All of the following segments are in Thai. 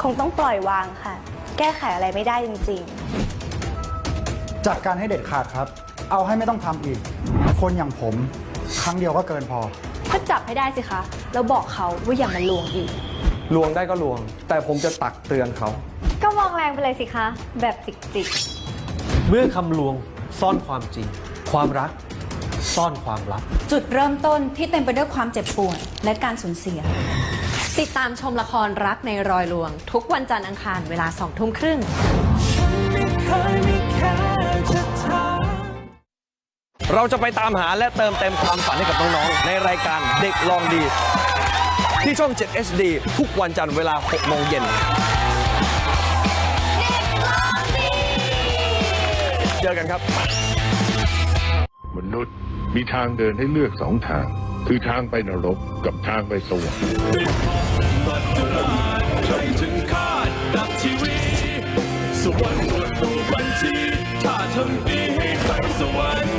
คงต้องปล่อยวางค่ะ แก้ไขอะไรไม่ได้จริง จัดการให้เด็ดขาดครับ เอาให้ไม่ต้องทำอีก คนอย่างผม ครั้งเดียวก็เกินพอ ๆ ก็จับให้ได้สิคะ แล้วบอกเขาว่าอย่ามาลวงอีก ลวงได้ก็ลวง แต่ผมจะตักเตือนเขา ก็มองแรงไปเลยสิคะ แบบจิกเมื่อคำลวงซ่อนความจริง ความรัก ซ่อนความลับ จุดเริ่มต้นที่เต็มไปด้วยความเจ็บปวดและการสูญเสีย ติดตามชมละครรักในรอยลวง ทุกวันจันทร์อังคารเวลาสองทุ่มครึ่งเราจะไปตามหาและเติมเต็มความฝันให้กับน้องๆ ในรายการเด็กลองดี ที่ช่อง 7 HD ทุกวันจันทร์เวลา 6 โมงเย็น เจอกันครับ มนุษย์มีทางเดินให้เลือกสองทาง คือทางไปนรกกับทางไปสวรรค์สวรรค์ตรวจดูบัญชีถ้าทำดีให้ไปสวรรค์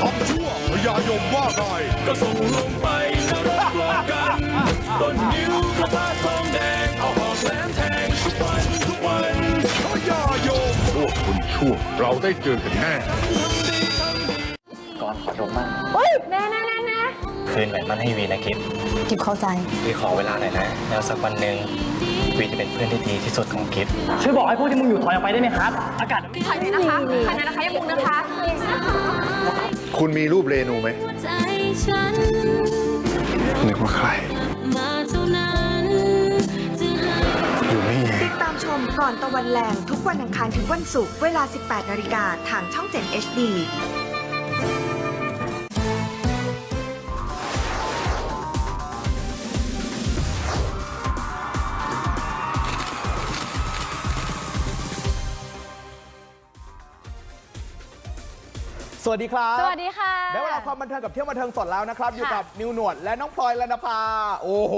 ทำชั่วพยายมว่าไงก็ส่งลงไปนรกรอกันต้นนิ้วกระพาทองแดงเอาหอกแหลมแทงทุกวันทุกวันพยายมพวกคุณชั่วเราได้เจอกันแน่ก่อนขอดมบ้างๆแน่แน่แน่แน่ คืนแหวนมันให้วีนะกิฟกิบเข้าใจวีขอเวลาหน่อยนะ แล้วสักวันหนึ่งวีจะเป็นเพื่อนที่ดีที่สุดของกิฟช่วยบอกให้พวกที่มึงอยู่ถอยออกไปได้ไหมครับ อากาศถ่ายไหนนะคะถ่ายไหนนะคะยังมุงนะคะคุณมีรูปเรนูไหมใจฉันนึกว่าใครมาเท่านั้นจะหาอยู่นี่ไงติดตามชมก่อนตะวันแรงทุกวันอังคารถึงวันศุกร์เวลา 18 นาฬิกาทางช่อง 7 HD สวัสดีครับสวัสดีค่ะ ได้เวลาความบันเทิงกับเที่ยวบันเทิงสดแล้วนะครับ อยู่กับนิวหนวดและน้องพลอยลนภาโอ้โห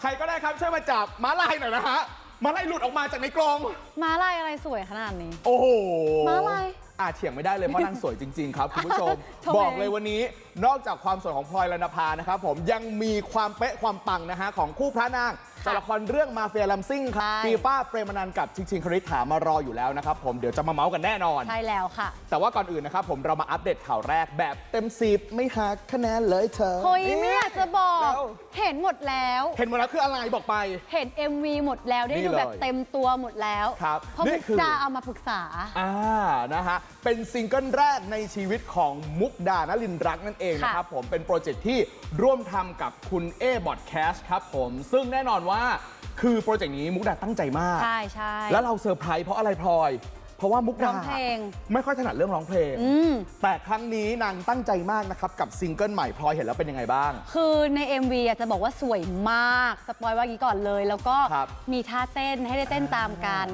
ใครก็ได้ครับช่วยมาจับม้าลายหน่อยนะฮะม้าลายหลุดออกมาจากในกรง ม้าลายอะไรสวยขนาดนี้ โอ้โหม้าลายอาเถียงไม่ได้เลยเพราะนางสวยจริง ๆ ครับ คุณผู้ชมชมเองบอกเลยวันนี้ นอกจากความสวยของพลอยลนภานะครับผมยังมีความเป๊ะความปังนะฮะของคู่พระนางจากละครเรื่องมาเฟียลัมซิ่งครับฟีฟ้าเปรมนันท์กับชิงชิงคริษฐามารออยู่แล้วนะครับผมเดี๋ยวจะมาเมาส์กันแน่นอน ใช่แล้วค่ะ แต่ว่าก่อนอื่นนะครับผมเรามาอัปเดตข่าวแรกแบบเต็มสิบไม่หักคะแนนเลยเธอ เฮ้ยไม่อยากจะบอก แล้ว เห็นหมดแล้ว เห็นหมดแล้วคืออะไรบอกไป เห็น MV หมดแล้วได้นี่ดูแบบเลยเต็มตัวหมดแล้วครับเพราะนี่มุกคือ ดาเอามาปรึกษา อ่านะฮะเป็นซิงเกิลแรกในชีวิตของมุกดานลินรักนั่นเองนะครับผมเป็นโปรเจกต์ที่ร่วมทำกับคุณเอบอดแคสครับผมซึ่งแน่นอนว่าคือโปรเจกต์นี้มุกดาตั้งใจมาก ใช่ใช่แล้วเราเซอร์ไพรส์เพราะอะไรพลอย เพราะว่ามุกร้ดาองเพลง ไม่ค่อยถนัดเรื่องร้องเพลง อืม แต่ครั้งนี้นางตั้งใจมากนะครับกับซิงเกิลใหม่พลอยเห็นแล้วเป็นยังไงบ้าง คือใน MV อะจะบอกว่าสวยมาก สปอยว่างี้ก่อนเลย แล้วก็ครับมีท่าเต้นให้ได้เต้นตามกัน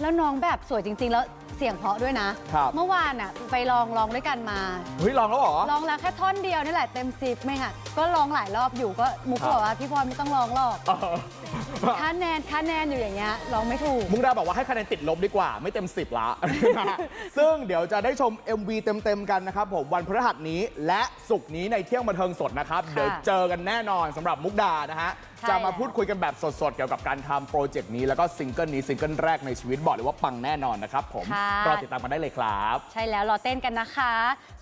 แล้วน้องแบบสวยจริง ๆ แล้วเสียงเพราะด้วยนะ ครับ เมื่อวานอะไปลองลองด้วยกันมา เฮ้ยลองแล้วเหรอลองแล้วแค่ท่อนเดียวนี่แหละเต็มสิบไหมค่ะ ก็ลองหลายรอบอยู่ก็มุกครับบอกว่าพี่พรไม่ต้องลองหรอก เออคะแนนคะแนนอยู่อย่างเงี้ยลองไม่ถูก มุกดาบอกว่าให้คะแนนติดลบดีกว่าไม่เต็ม 10ละนะฮะซึ่งเดี๋ยวจะได้ชม MV เต็ม ๆ กันนะครับผมวันพฤหัสนี้และศุกร์นี้ในเที่ยงบันเทิงสดนะครับค่ะเดี๋ยวเจอกันแน่นอนสำหรับมุกดานะฮะ ใช่ จะมาแล้วพูดคุยกันแบบสด ๆ เกี่ยวกับการทำโปรเจกต์นี้แล้วก็ซิงเกิลนี้ซิงเกิลแรกในชีวิตบอกเลยว่าปังแน่นอนนะครับผมค่ะรอติดตามกันได้เลยครับ ใช่แล้วรอเต้นกันนะคะ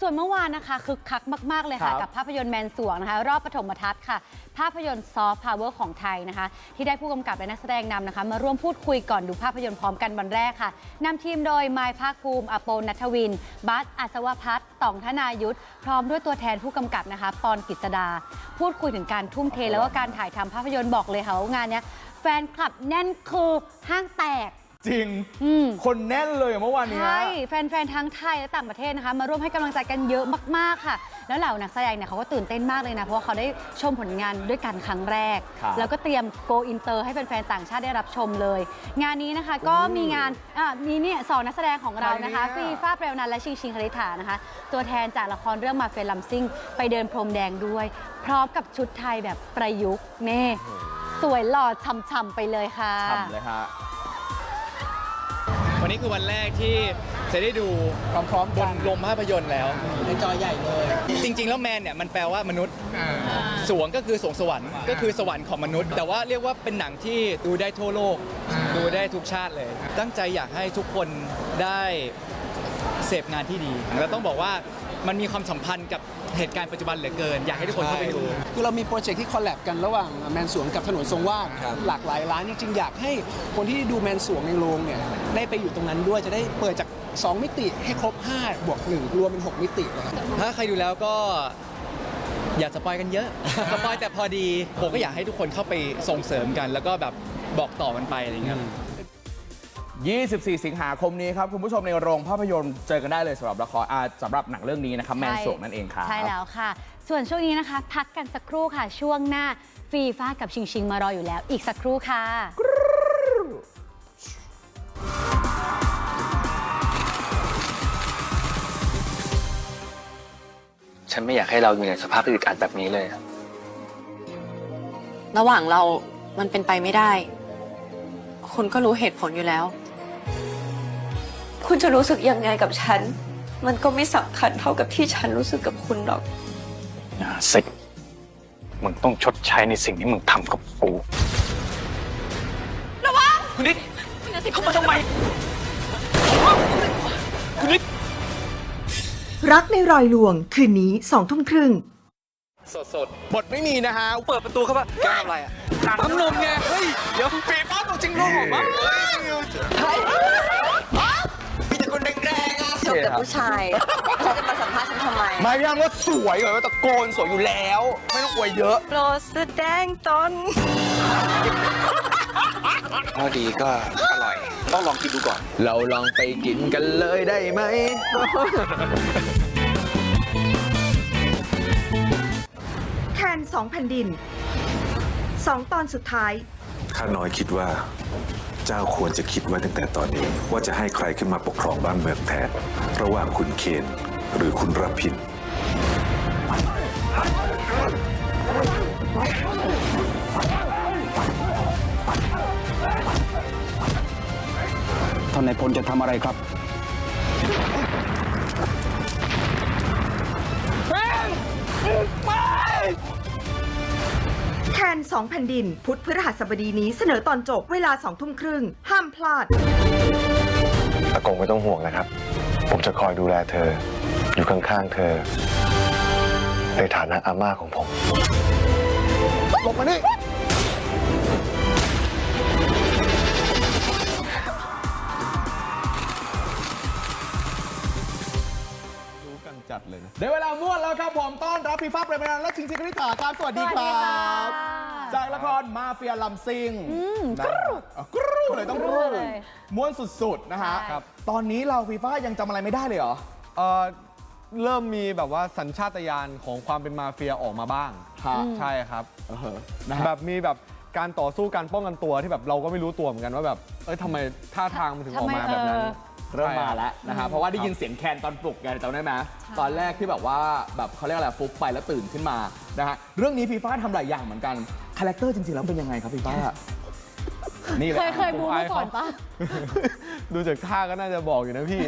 ส่วนเมื่อวานนะคะคึกคักมาก ๆ เลยค่ะ ครับ กับภาพยนตร์แมนสวงนะคะ รอบปฐมทัศน์ค่ะ ภาพยนตร์ซอฟต์พาวเวอร์ของไทยนะคะ ที่ได้ผู้กำกับและนักแสดงนำนะคะ มาร่วมพูดคุยก่อนดูภาพยนตร์พร้อมกันวันแรกค่ะนำทีมโดยมายภาคภูมิ อโปนัทวิน บัสอัศวพัฒน์ต่องธนายุทธพร้อมด้วยตัวแทนผู้กำกับนะคะปอนกิษดา พูดคุยถึงการทุ่มเทแล้วก็การถ่ายทำภาพยนตร์บอกเลยค่ะว่างานเนี้ยแฟนคลับแน่นคือห้างแตก จริง อืม คนแน่นเลยอะเมื่อวานเนี้ย ใช่ แฟน ๆ ทั้งไทยและต่างประเทศนะคะ มาร่วมให้กำลังใจกันเยอะมาก ๆ ค่ะ แล้วเหล่านักแสดงเนี่ยเขาก็ตื่นเต้นมากเลยนะ เพราะว่าเขาได้ชมผลงานด้วยกันครั้งแรก ครับ แล้วก็เตรียมโกอินเตอร์ให้แฟน ๆ ต่างชาติได้รับชมเลย งานนี้นะคะก็มีงานอะมีเนี่ยสองนักแสดงของเรานะคะใครฟีเนี่ยฟ้าเปรวนันท์และชิงชิงคลิษฐานะคะ ตัวแทนจากละครเรื่องมาเฟลลัมซิงไปเดินพรมแดงด้วย พร้อมกับชุดไทยแบบประยุกต์เน่สวยหล่อฉ่ำๆไปเลยค่ะ ทำเลยฮะ วันนี้คือวันแรกที่จะได้ดูพร้อมๆบนโรงภาพยนตร์แล้ว ในจอใหญ่เลย จริง ๆ แล้วแมนเนี่ยมันแปลว่ามนุษย์สวงก็คือสวงสวรรค์ก็คือสวรรค์ของมนุษย์ แต่ว่าเรียกว่าเป็นหนังที่ดูได้ทั่วโลก ดูได้ทุกชาติเลย ตั้งใจอยากให้ทุกคนได้เสพงานที่ดีแล้วต้องบอกว่า มันมีความสัมพันธ์กับเหตุการณ์ปัจจุบันเหลือเกิน อยากให้ทุกคนเข้าไปดู คือเรามีโปรเจกต์ที่คอลแลบกันระหว่างแมนสวงกับถนนทรงวาดหลากหลายร้านจริงๆ อยากให้คนที่ดูแมนสวงในโรงเนี่ยได้ไปอยู่ตรงนั้นด้วยจะได้เปิดจาก 2 มิติให้ครบ 5 บวก 1 รวมเป็น 6 มิติเลยถ้าใครดูแล้วก็ อย่าสปอยกันเยอะ สปอยแต่พอดี ผมก็อยากให้ทุกคนเข้าไปส่งเสริมกัน แล้วก็แบบบอกต่อกันไปอะไรอย่างเงี้ย 24 สิงหาคมนี้ครับ คุณผู้ชมในโรงภาพยนตร์เจอกันได้เลยสำหรับละครอ่าสำหรับหนังเรื่องนี้นะครับ แมนสวงนั่นเองครับ ใช่แล้วค่ะ ส่วนช่วงนี้นะคะ พักกันสักครู่ค่ะ ช่วงหน้าฟีฟ้ากับชิงชิงมารออยู่แล้ว อีกสักครู่ค่ะ ฉันไม่อยากให้เราอยู่ในสภาพอึดอัดแบบนี้เลยระหว่างเรามันเป็นไปไม่ได้ คุณก็รู้เหตุผลอยู่แล้ว คุณจะรู้สึกยังไงกับฉัน มันก็ไม่สำคัญเท่ากับที่ฉันรู้สึกกับคุณหรอกอย่าสิมึงต้องชดใช้ในสิ่งที่มึงทำกับกูระวังคุณนิดคุณจะสิเข้ามาทำไม คุณนิด รักในรอยลวงคืนนี้สองทุ่มครึ่ง สดสดบทไม่มีนะฮะ เปิดประตูเข้ามาแกทำอะไรอะปั๊มนมไง เฮ้ย เดี๋ยวปีป้าตัวจริงรู้ผมอะมีแต่คนแรงๆอะจบแต่ผู้ชายเขาจะมาสัมภาษณ์ฉันทำไมไม่พี่อ้ำว่าสวยเลยว่าตะโกนสวยอยู่แล้ว ไม่ต้องอวยเยอะโปรดแสดงตนข้อดีก็อร่อย ต้องลองกินดูก่อน เราลองไปกินกันเลยได้ไหม แคนสองแผ่นดินสองตอนสุดท้าย ข้าน้อยคิดว่า เจ้าควรจะคิดไว้ตั้งแต่ตอนนี้ ว่าจะให้ใครขึ้นมาปกครองบ้านเมืองแทนระหว่างคุณเคนหรือคุณรพินท่านนายพลจะทำอะไรครับ แคนสองแผ่นดิน พุธพฤหัสบดีนี้เสนอตอนจบเวลาสองทุ่มครึ่ง ห้ามพลาด อากงไม่ต้องห่วงนะครับ ผมจะคอยดูแลเธอ อยู่ข้างๆเธอ ในฐานะอาม่าของผมลงมานี่ จัดเลยนะได้เวลาม่วนแล้วครับผมต้อนรับพี่ฟ้าเปรมนันท์และชิงชิงคณิษฐาครับสวัสดีคสวัสดีรัค่ะบจากละครมาเฟียลำซิงมนะอะกรูเลยต้องกรูกรูเลยม่วนสุดๆนะฮะใช่ครับ ตอนนี้เราฟีฟ้ายังจำอะไรไม่ได้เลยเหรอ เอ่อเริ่มมีแบบว่าสัญชาตญาณของความเป็นมาเฟียออกมาบ้างครับใช่ครับ เออนะฮะแบบมีแบบการต่อสู้การป้องกันตัวที่แบบเราก็ไม่รู้ตัวเหมือนกันว่าแบบเอ้ยทำไมท่าทางมันถึงออกมาแบบนั้น เริ่มมาแล้วนะฮะใช่เพราะว่าได้ยินครับเสียงแคนตอนปลุกไงจำได้ไหมตอนแรกที่แบบว่าแบบเขาเรียกอะไรฟุบไปแล้วตื่นขึ้นมานะฮะเรื่องนี้ฟีฟ้าทำหลายอย่างเหมือนกันคาแรคเตอร์จริงๆแล้วเป็นยังไงครับฟีฟ้านี่แหเคละยเคยบูมาก่อนปะดูจากท่าก็น่าจะบอกอยู่นะพี่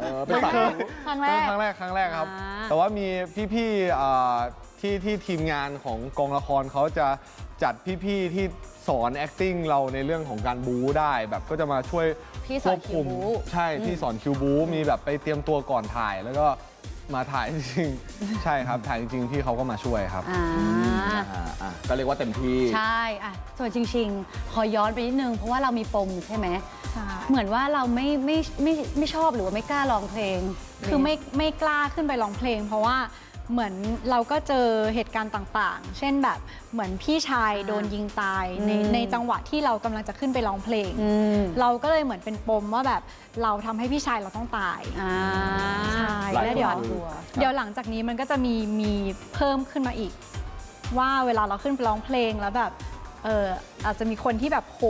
เออเป็นสายครั้งแรกครั้งแรกครั้งแรกครับอ่าแต่ว่ามีพี่ๆเอ่อที่ที่ทีมงานของกองละครเขาจะจัดพี่ๆที่ สอน acting เราในเรื่องของการบู๊ได้แบบก็จะมาช่วยพี่สอนคิวบู๊ใช่ที่สอนคิวบู๊มีแบบไปเตรียมตัวก่อนถ่าย แล้วก็มาถ่ายจริงๆใช่ครับถ่ายจริงๆพี่เขาก็มาช่วยครับ อ่า อ่าอะก็เรียกว่าเต็มที่ ใช่อะส่วนจริงๆ ขอย้อนไปนิดนึง เพราะว่าเรามีปมใช่ไหมเหมือนว่าเราไม่ไม่ไม่ไม่ชอบหรือว่าไม่กล้าร้องเพลง คือไม่ไม่กล้าขึ้นไปร้องเพลง เพราะว่า เหมือนเราก็เจอเหตุการณ์ต่างๆ เช่นแบบเหมือนพี่ชายโดนยิงตายในอืมในจังหวะที่เรากำลังจะขึ้นไปร้องเพลง อืม เราก็เลยเหมือนเป็นปมว่าแบบเราทำให้พี่ชายเราต้องตาย อ่าใช่หลายแล้วเดี๋ยว คนรู้เดี๋ยวหลังจากนี้มันก็จะมีมีเพิ่มขึ้นมาอีก ว่าเวลาเราขึ้นไปร้องเพลงแล้วแบบ เอออาจจะมีคนที่แบบโห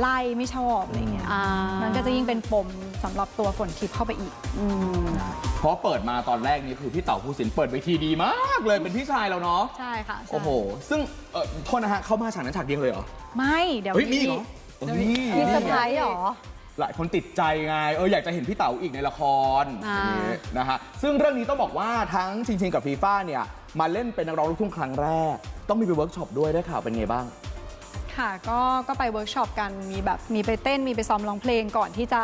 ไล่ไม่ชอบอะไรเงี้ย อ่ามัมันก็จะยิ่งเป็นปมสำหรับตัวฝนทิพย์เข้าไปอีก อืม เพราะเปิดมาตอนแรกนี่คือพี่เต๋าภูสินเปิดเวทีดีมากเลยเป็นพี่ชายเราเนาะใช่ค่ะใช่โอ้โห ซึ่งเออโทษนะฮะเขามาฉากนั้นฉากเดียวเลยเหรอไม่เดี๋ยวเฮ้ยมีเหรอเดี๋ยวเฮ้ยมีเซอร์ไพรส์เหรอ หลายคนติดใจไงเอออยากจะเห็นพี่เต๋าอีกในละครอ่า อย่างนี้นะฮะซึ่งเรื่องนี้ต้องบอกว่าทั้งชิงชิงกับฟีฟ่าเนี่ยมาเล่นเป็นนักร้องลูกทุ่งครั้งแรก ต้องมีไปเวิร์กช็อปด้วยได้ข่าวเป็นไงบ้าง ค่ะก็ก็ไปเวิร์กช็อปกันมีแบบมีไปเต้นมีไปซ้อมร้องเพลงก่อนที่จะ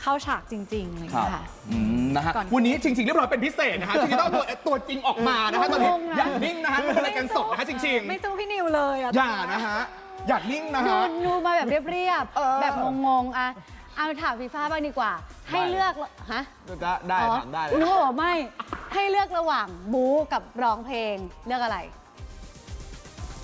เข้าฉากจริงๆอะไรอย่างครัเงี้บยค่ะ อืมนะฮะก่อนวันนี้จริงๆเรียบร้อยเป็นพิเศษนะฮะจริงๆต้องเอาตัวตัวจริงออกมานะฮะตอนนี้งงอะอยากนิ่งนะฮะมันเป็นรายการสดนะฮะจริงไม่สู้พี่นิวเลยอะๆอย่านะฮะอยากนิ่งนะดูฮะ ดูมาแบบเรียบๆแบบงงๆอะเอาถามฟีฟ่าบ้างดีกว่า ให้เลือกฮะได้ได้อ๋อถามได้เลยนึกว่าบอกไม่ให้เลือกระหว่างบู๊กับร้องเพลงเลือกอะไร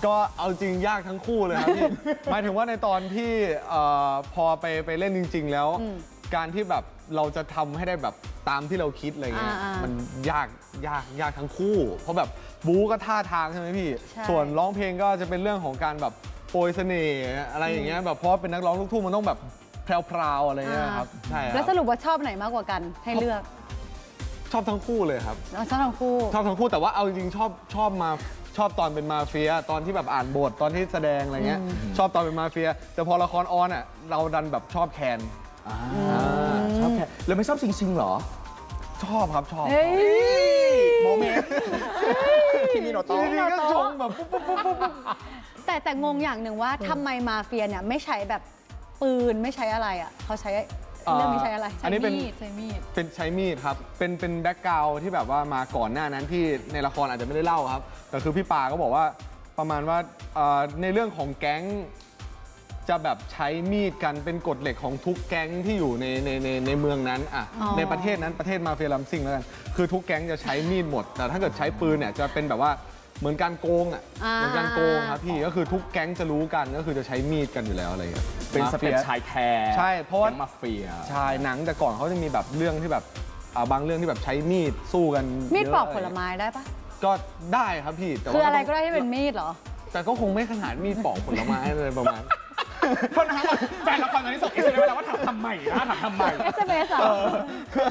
ก็เอาจริงยากทั้งคู่เลยครับพี่ หมายถึงว่าในตอนที่เอ่อพอไปไปเล่นจริง ๆ แล้วอืมการที่แบบเราจะทำให้ได้แบบตามที่เราคิดอะไรเงี้ยอ่าๆมันยากยากยากทั้งคู่ เพราะแบบบู๊ก็ท่าทางใช่ไหมพี่ ใช่ ส่วนร้องเพลงก็จะเป็นเรื่องของการแบบโปรยเสน่ห์อะไรอย่างเงี้ยแบบเพราะว่าเป็นนักร้องลูกทุ่งมันต้องแบบแพรวๆอะไรเงี้ยครับใช่คแล้วสรับรุปว่าชอบไหนมากกว่ากันให้เลือกชอบทั้งคู่เลยครับ เราชอบทั้งคู่ ชอบทั้งคู่แต่ว่าเอาจริงๆชอบชอบมา ชอบตอนเป็นมาเฟีย ตอนที่แบบอ่านบทตอนที่แสดงอะไรเงี้ยอืมชอบตอนเป็นมาเฟีย แต่พอละครออนอะเราดันแบบชอบแคนชอบแค่แล้วไม่ชอบชิงชิงเหรอ ชอบครับชอบเฮ้ยโมเมนต์คิมิโนโตะทีนี้ก็ชงแบบปุ๊บปุ๊บปุ๊บปุ๊บปุ๊บแต่แต่งงอย่างหนึ่งว่าทำไมมาเฟียเนี่ยไม่ใช้แบบปืนไม่ใช้อะไรอะเขาใช้ เรื่องนี้ใช้อะไรอันนี้เป็นใช้มีด เป็นใช้มีดครับ เป็นเป็นแบ็กกราวที่แบบว่ามาก่อนหน้านั้นที่ในละครอาจจะไม่ได้เล่าครับ แต่คือพี่ปาก็บอกว่าประมาณว่าเอ่อในเรื่องของแก๊งจะแบบใช้มีดกันเป็นกฎเหล็กของทุกแก๊งที่อยู่ในในในในเมืองนั้นอะอ๋อ ในประเทศนั้นประเทศมาเฟียลัมซิงแล้วกันคือทุกแก๊งจะใช้มีดหมด แต่ถ้าเกิดใช้ปืนเนี่ยจะเป็นแบบว่า เหมือนการโกงอะอ่า เหมือนการโกงครับพี่ก็คือทุกแก๊งจะรู้กันก็คือจะใช้มีดกันอยู่แล้วอะไรอย่างเงี้ยเป็นสเปนมาฟียชายแท้ใช่เพราะว่า แก๊งมาเฟีย ใช่หนังแต่ก่อนเขาจะมีแบบเรื่องที่แบบอ่าบางเรื่องที่แบบใช้มีดสู้กันมีดเยะปอกผลไม้ได้ปะก็ได้ครับพี่แต่ว่าคืออะไรต้งก็ได้ที่เป็นมีดเหรอ แต่ก็คงไม่ขนาดมีดปอกผลไม้อะไรประมาณ โทษนะฮะแฟนละครตอนนี้ส่งเอสเอ็มเอสแล้วว่าถามทำไมนะถามทำไม SMS เหรอ เออ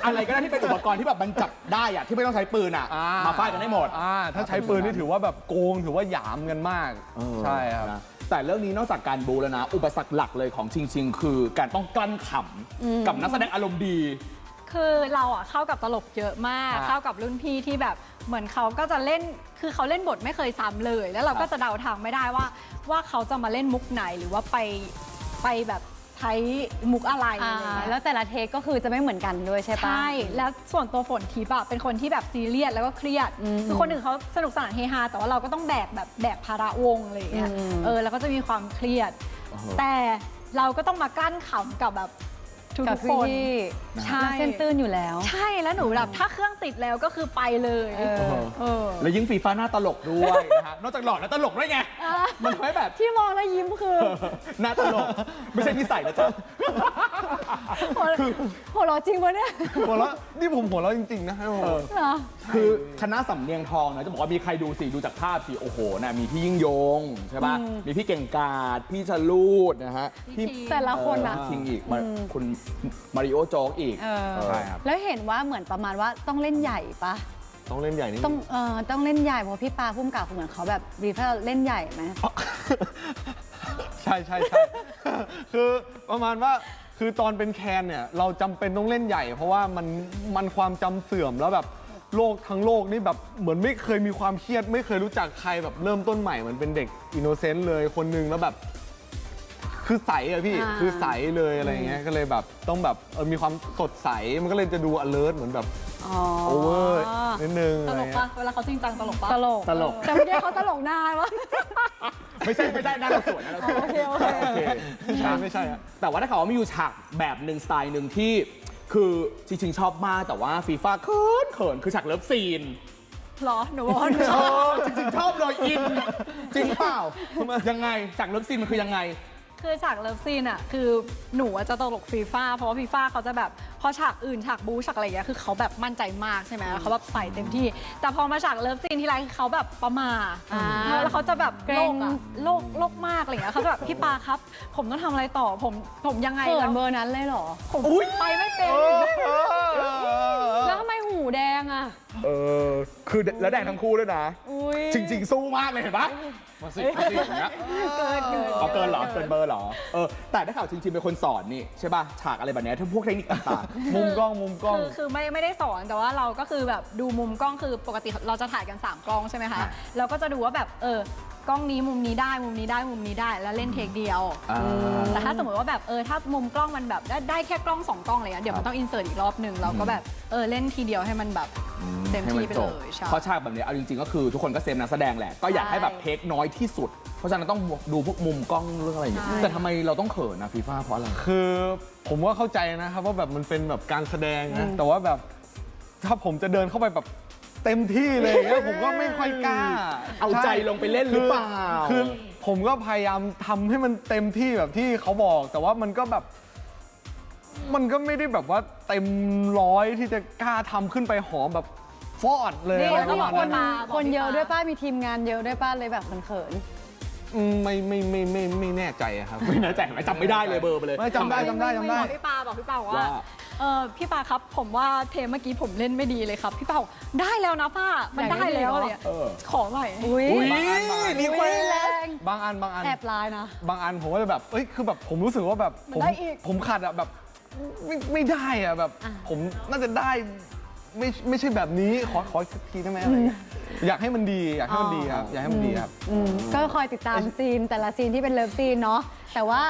อะไรก็ได้ที่เป็นอุปกรณ์ที่แบบมันจับได้อะที่ไม่ต้องใช้ปืนอะอ่มาฟาดกันได้หมด อ่าถ้าใช้ปืนนี่ถือว่าแบบโกงถือว่าหยามกันมาก เออใช่ครับ นะแต่เรื่องนี้นอกจากการบูแล้วนะ อุปสรรคหลักเลยของชิงชิง คือการต้องกลั้นขอืมำกับนักแสดงอารมณ์ดี คือเราอะเข้ากับตลกเยอะมากครับเข้ากับรุ่นพี่ที่แบบเหมือนเขาก็จะเล่น คือเขาเล่นบทไม่เคยซ้ำเลย แล้วเราครัก็บจะเดาทางไม่ได้ว่า ว่าเขาจะมาเล่นมุกไหนหรือว่าไปไปแบบใช้มุกอะไรอ่าอะไรอย่างเงี้ย แล้วแต่ละเทคก็คือจะไม่เหมือนกันด้วยใช่ปะ ใช่ แล้วส่วนตัวฝนทิพย์อะเป็นคนที่แบบซีเรียสแล้วก็เครียด อืมคือคนอื่นเขาสนุกสนานเฮฮาแต่ว่าเราก็ต้องแบกแบบแบกภาระวงอะไรอย่างเงี้ย อืม เออ แล้วก็จะมีความเครียดโอ้โหแต่เราก็ต้องมากลั้นขำกับแบบ ทุกกับๆคนพี่ใช่แล้วเส้นตื้นอยู่แล้ว ใช่แล้วหนูแบบถ้าเครื่องติดแล้วก็คือไปเลยเออ เออ แล้วยิ่งฟีฟ้าหน้าตลกด้วยนะฮะ นอกจากหล่อแล้วตลกด้วยไง มันทำให้แบบ ที่มองแล้วยิ้มคือ หน้าตลก ไม่ใช่นิสัยนะจ๊ะ หัวหัวเราะจริงปะเนี่ยหัวเราะนี่ผมหัวเราะจริง ๆ นะเออ เหรอ คือคณะสำเนียงทองนะจะบอกว่ามีใครดูสิดูจากภาพสิโอ้โหนะมีพี่ยิ่งยงใช่ป่ะอืมมีพี่เก่งกาดพี่ชลูดนะฮะพี่แต่ละคนอะเออคิงอีกมาอืมคุณมาริโอโจ๊กอีกเออเออ ใช่ครับ แล้วเห็นว่าเหมือนประมาณว่าต้องเล่นใหญ่ปะต้องเล่นใหญ่นิดต้องนึงเอ่อต้องเล่นใหญ่เพราะพี่ปาพุ่มกับเหมือนเขาแบบรีเฟอร์เล่นใหญ่ไหม ใช่ใช่ใช่ คือประมาณว่า คือตอนเป็นแคนเนี่ยเราจำเป็นต้องเล่นใหญ่ เพราะว่ามันมันความจำเสื่อมแล้วแบบโลกทั้งโลกนี่แบบเหมือนไม่เคยมีความเครียด ไม่เคยรู้จักใครแบบเริ่มต้นใหม่เหมือนเป็นเด็กอินโนเซนต์เลยคนหนึงแล้วแบบ คือใสอะพี่อ่า คือใสเลยอะไรเงี้ยก็เลยแบบต้องแบบเออมีความสดใสมันก็เลยจะดู alert เหมือนแบบ อ๋อโอเวอร์นิดนึงตอะไรลกเงี้ปะยเวลาเขาจริงจังตลกปะตลก ตลก แต่เมื่อกี้เขาตลกหน้าวะ ไม่ใช่ไม่ใช่หน้าเราสวยนะเราสวยโอเคโอเค โอเคไม่ใช่ไม่ใช่อะแต่ว่าถ้าเขาวว่ามีอยู่ฉากแบบหนึ่งสไตล์หนึ่งที่ คือจริงๆชอบมากแต่ว่าฟีฟ่าเขินเขินคือฉากเลิฟซีนเหรอ หนูบอกว่าหนูชชออบบจริงๆชอบเลยอิน จริงเปล่ายังไงฉากเลิฟซีนมันคือยังไง คือฉากเลิฟซีนอะคือหนูอะจะตลกฟีฟ่าเพราะว่าฟีฟ่าเขาจะแบบพอฉากอื่นฉากบู๊ฉากอะไรอย่างเงี้ยคือเขาแบบมั่นใจมากใช่ไหมแล้วเขาแบบใส่เต็มที่ แต่พอมาฉากเลิฟซีนทีไรคือเขาแบบประมาทอ่าแล้วเขาจะแบบเกรโลง กอะโลกโลกมากอะไรอย่างเงี้ยเขาจะแบบพี่ปาครับ ผมต้องทำอะไรต่อผมผมยังไงเขิแล้นวเบอร์นั้นเลยเหรอ ผมไปไม่เป็น แล้วทำไมหูแดง อะ เออคือแล้วแดงทั้งคู่ด้วยนะ อุ้ยจริง ๆ สู้มากเลยเห็นปะมาสิมาสิอย่างเงี้ยเกินเกินเอาเกินเหรอเกินเบอร์เหรอเออแต่ได้ข่าวจริงๆเป็นคนสอนนี่ใช่ป่ะฉากอะไรแบบเนี้ยทั้งพวกเทคนิคต่างมุมกล้องมุมกล้อง คือคือไม่ไม่ได้สอนแต่ว่าเราก็คือแบบดูมุมกล้องคือปกติเราจะถ่ายกัน 3 กล้องใช่ไหมคะเราก็จะดูว่าแบบเออกล้องนี้มุมนี้ได้มุมนี้ได้มุมนี้ได้แล้วเล่นเทคเดียวอ่า แต่ถ้าสมมติว่าแบบเออถ้ามุมกล้องมันแบบได้ได้แค่กล้องสองกล้องอะไรเงี้ยเดี๋ยวมันต้องอินเสิร์ตอีกรอบหนึ่งเราก็แบบเออเล่นทีเดียวให้มันแบบเต็มให้ที่นไปจเลบยใช่ เพราะฉากแบบเนี้ยเอาจริงๆก็คือทุกคนก็เซฟนักแสดงแหละ ก็อยากให้แบบเทคน้อยที่สุด เพราะฉะนั้นต้องดูพวกมุมกล้องเรื่องอะไรอย่างเงี้ยใช่แต่ทำไมเราต้องเขินนะฟีฟ่าเพราะอะไร คือผมก็เข้าใจนะครับว่าแบบมันเป็นแบบการแสดงนะแต่ว่าแบบถ้าผมจะเดินเข้าไปแบบเต็มที่เลยอย่างเงี้ยผมก็ไม่ค่อยกล้าเอาใจลงไปเล่นหรือเปล่า คือผมก็พยายามทำให้มันเต็มที่แบบที่เขาบอก แต่ว่ามันก็แบบ มันก็ไม่ได้แบบว่าเต็มร้อยที่จะกล้าทำขึ้นไปหอมแบบฟอดเลยนี่อะไรก็ประบมาอกณคนั้นนมาคนเยอะด้วยป้ามีทีมงานเยอะด้วยป้าเลยแบบมันเขิน อืมไม่ไม่ไม่ไม่ไม่แน่ใจอะครับ ไม่แน่ใจไหมจำไม่ได้เลยเบอร์ไปเลย ไม่จำได้จำได้จำได้ บอกพี่ปาบอกพี่ปาว่าว่า เออพี่ปาครับผมว่าเทปเมื่อกี้ผมเล่นไม่ดีเลยครับ พี่ปาบอกได้แล้วนะป้ามันได้แล้วอะไรเงี้ยเออ ขอหน่อย อุ้ยอุ้ยบางอันบางอันรีเควสแรงบางอันบางอัน แอบร้ายนะ บางอันผมก็จะแบบ เอ้ย คือแบบผมรู้สึกว่าแบบมันผมได้อีก ผมขัดอะแบบ ไม่ไม่ได้อะแบบอะผมน่าจะได้ไม่ไม่ใช่แบบนี้ขอขออีกสักทีได้ไหมอะไรเงี้ยอยากให้มันดีอยากให้มันดีครับอยากให้มันดีครับ อืมก็คอยติดตามซีนแต่ละซีนที่เป็นเลิฟซีนเนาะแต่ว่า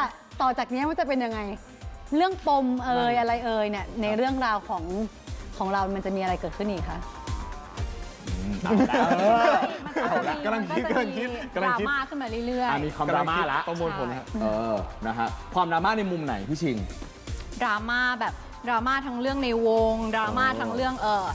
ต่อจากนี้มันจะเป็นยังไง เรื่องปมเอ่ยอะไรเอ่ยเนี่ยในเรื่องราวของของเรามันจะมีอะไรเกิดขึ้นอีกคะ กำลังคิดกำลังคิดกำลังคิด ดราม่าขึ้นมาเรื่อยอะมีความดราม่าละ ประมวลผลครับ เออ นะฮะ ความดราม่าในมุมไหนพี่ชิงๆ ดราม่าแบบดราม่าทั้งเรื่องในวงดราม่าทั้งเรื่องเออ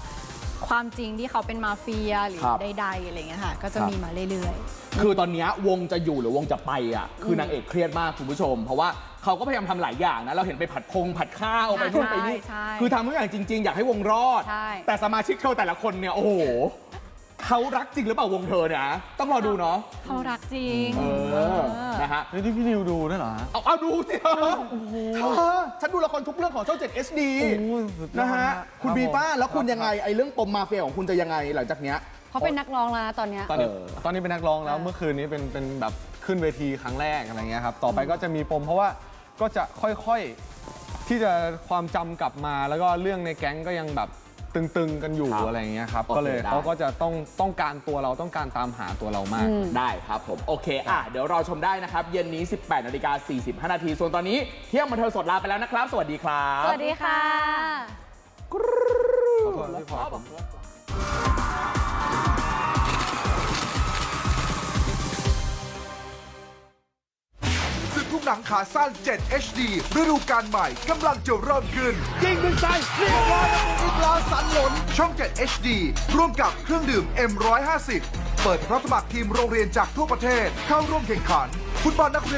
ความจริงที่เขาเป็นมาเฟียหรือครับใดๆอะไรเงี้ยค่ะ ก็จะครับ มีมาเรื่อย คือตอนเนี้ยวงจะอยู่หรือวงจะไปอะ คือนางเอกเครียดมากคุณผู้ชม เพราะว่าเขาก็พยายามทำหลายอย่างนะ เราเห็นไปผัดพงผัดข้าวไปนู่นไปนี่ ใช่คือทำทุกอย่างจริง ๆ อยากให้วงรอด ใช่ แต่สมาชิกเธอแต่ละคนเนี่ย โอ้โห เขารักจริงหรือเปล่าวงเธอเนยนะต้องรอดูเนาะๆเขารักจริงเออนะฮะ นี่ที่พี่นิวดูด้วยเหรอฮะ เอาเอาดูสิเธอเธอฉันดูละครทุกเรื่องของช่อง7 HD โอ้ยสุดยอดนะฮะ ครับคุณผมบีป้าแล้วคุณครับยังไง ไอ้เรื่องปมมาเฟียของคุณจะยังไงหลังจากเนี้ย เขาเป็นนักร้องแล้วนะตอนเนี้ย ตอนนี้เออ ตอนนี้เป็นนักร้องแล้วเมื่อคืนนี้เป็นเป็นแบบขึ้นเวทีครั้งแรกอะไรเงี้ยครับต่อไปก็จะมีปมเพราะว่าก็จะค่อยๆที่จะความจำกลับมาแล้วก็เรื่องในแก๊งก็ยังแบบ ตึงๆกันอยู่ครับอะไรเงี้ยครับโอเคก็เลยได้ เขาก็จะต้องต้องการตัวเราต้องการตามหาตัวเรามาก ได้ครับผม โอเคอะเดี๋ยวรอชมได้นะครับ เย็นนี้ 18นาฬิกา45 นาที ส่วนตอนนี้เที่ยงบันเทิงสดลาไปแล้วนะครับ สวัสดีครับ สวัสดีค่ะ ขอโทษที่พอผม หนังขาสั้น 7 HD ฤดูกาลใหม่กำลังจะเริ่มขึ้น ยิงด้วยใจเรียบร้อยแล้วอีกลาสันหลน ช่อง 7 HD ร่วมกับเครื่องดื่ม M150 เปิดรับสมัครทีมโรงเรียนจากทั่วประเทศเข้าร่วมแข่งขัน ฟุตบอลนักเรียน